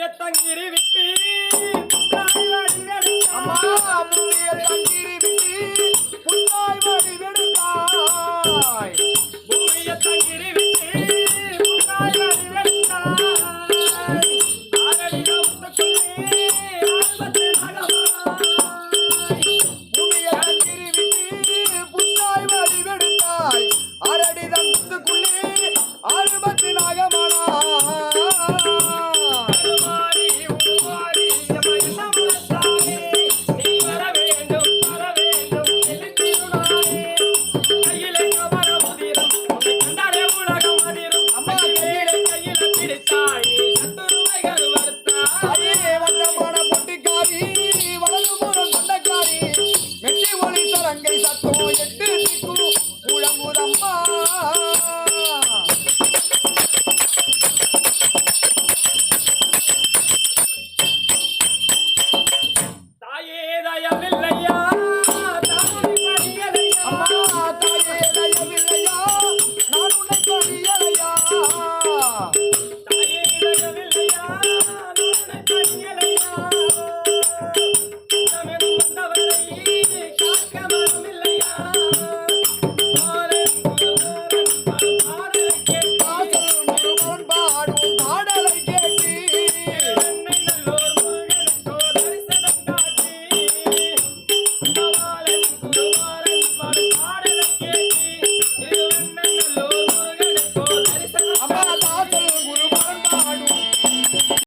மூடிய தங்கிரி விட்டு அம்மா மூடிய தங்கிரி விட்டு புன்னாய் வடிவெடுத்தாய்.